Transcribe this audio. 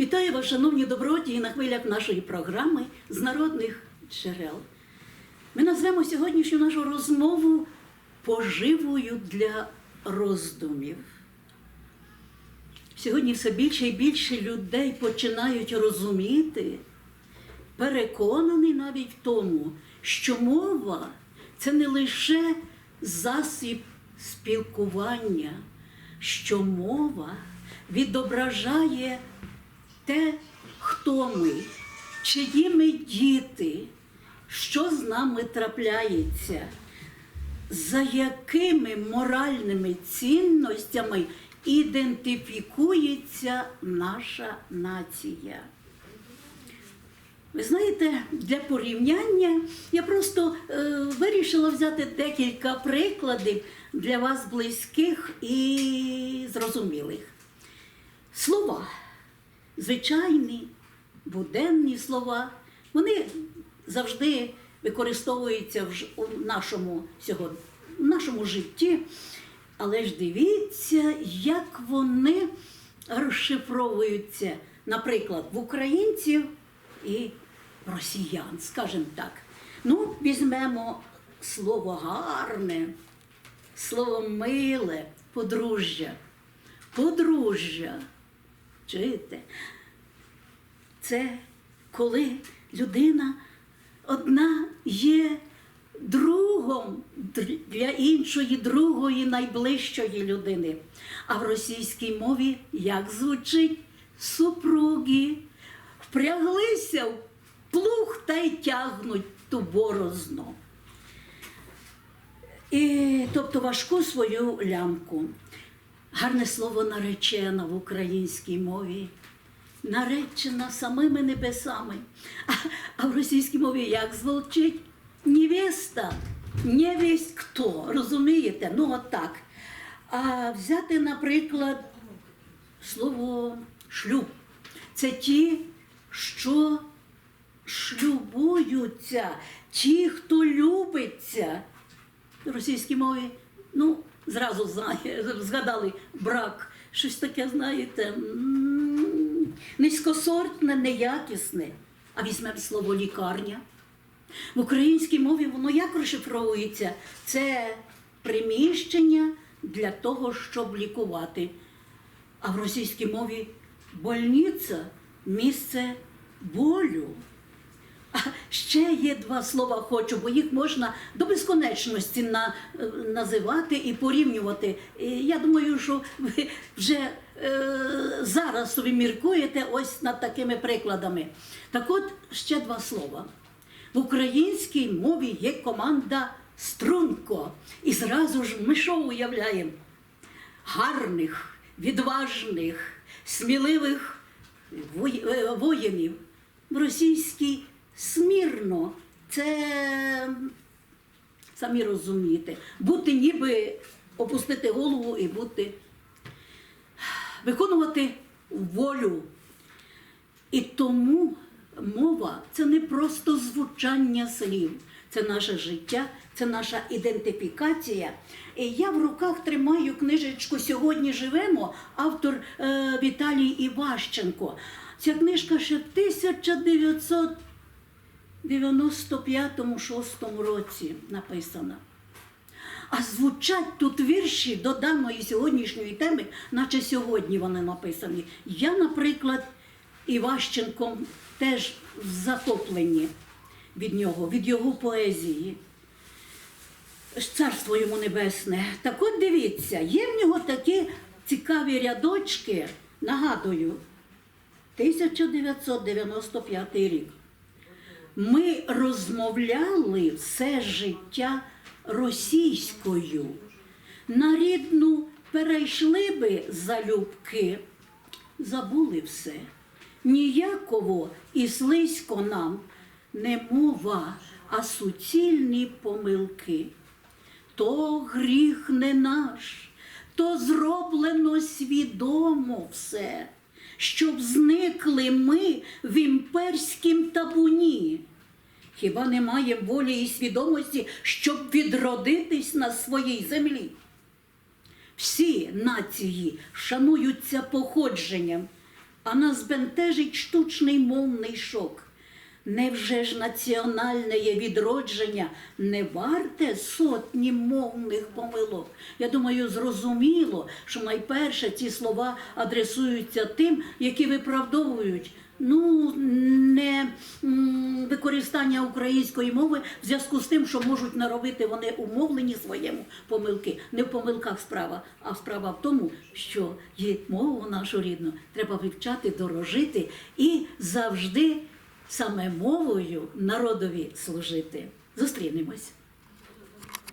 Вітаю вас, шановні добродії, на хвилях нашої програми з народних джерел. Ми назвемо сьогоднішню нашу розмову поживою для роздумів. Сьогодні все більше і більше людей починають розуміти, переконаний навіть в тому, що мова це не лише засіб спілкування, що мова відображає те, хто ми, чиї ми діти, що з нами трапляється, за якими моральними цінностями ідентифікується наша нація. Ви знаєте, для порівняння я просто е, вирішила взяти декілька прикладів для вас близьких і зрозумілих. Слова, звичайні, буденні слова, вони завжди використовуються в, нашому, в нашому житті. Але ж дивіться, як вони розшифровуються, наприклад, в українців і росіян, скажімо так. Ну, візьмемо слово гарне, слово миле, подружжя. Подружжя. Чуєте? Це коли людина одна є другом для іншої, другої найближчої людини. А в російській мові як звучить супруги, впряглися в плуг та й тягнуть ту борозну. І, тобто важку свою лямку. Гарне слово наречена в українській мові. Наречена самими небесами. А, а в російській мові як звучить? Невеста, невість хто. Розумієте? Ну от так. А взяти, наприклад, слово шлюб. Це ті, що шлюбуються, ті, хто любиться. В російській мові, ну, зразу згадали брак. Щось таке, знаєте, низькосортне, неякісне. А візьмемо слово лікарня. В українській мові воно як розшифровується? Це приміщення для того, щоб лікувати. А в російській мові больниця місце болю. Ще є два слова хочу, бо їх можна до безконечності на, е, називати і порівнювати. Я думаю, що ви вже е, зараз собі міркуєте ось над такими прикладами. Так от ще два слова. В українській мові є команда струнко. І зразу ж ми що уявляємо? гарних, відважних, сміливих е, воїнів. В російській смірно, це самі розумієте, бути ніби опустити голову і бути, виконувати волю. І тому мова це не просто звучання слів, це наше життя, це наша ідентифікація. І я в руках тримаю книжечку Сьогодні живемо, автор е, Віталій Іващенко. Ця книжка ще 1900 95-6 році написана. А звучать тут вірші до даної сьогоднішньої теми, наче сьогодні вони написані. Я, наприклад, Іващенком теж в затопленні від нього, від його поезії. Царство йому небесне. Так от дивіться, є в нього такі цікаві рядочки, нагадую, 1995 рік. Ми розмовляли все життя російською. На рідну перейшли би залюбки, забули все. Ніяково і слизько нам не мова, а суцільні помилки. То гріх не наш, то зроблено свідомо все, щоб зникли ми в імперськім табуні. Хіба немає волі і свідомості, щоб відродитись на своїй землі? Всі нації шануються походженням, а нас бентежить штучний мовний шок. Невже ж національне відродження не варте сотні мовних помилок? Я думаю, зрозуміло, що найперше ці слова адресуються тим, які виправдовують ну, не використання української мови в зв'язку з тим, що можуть наробити вони умовлені своєму помилки. Не в помилках справа, а справа в тому, що є мову нашу рідну треба вивчати, дорожити і завжди саме мовою народові служити. Зустрінемось.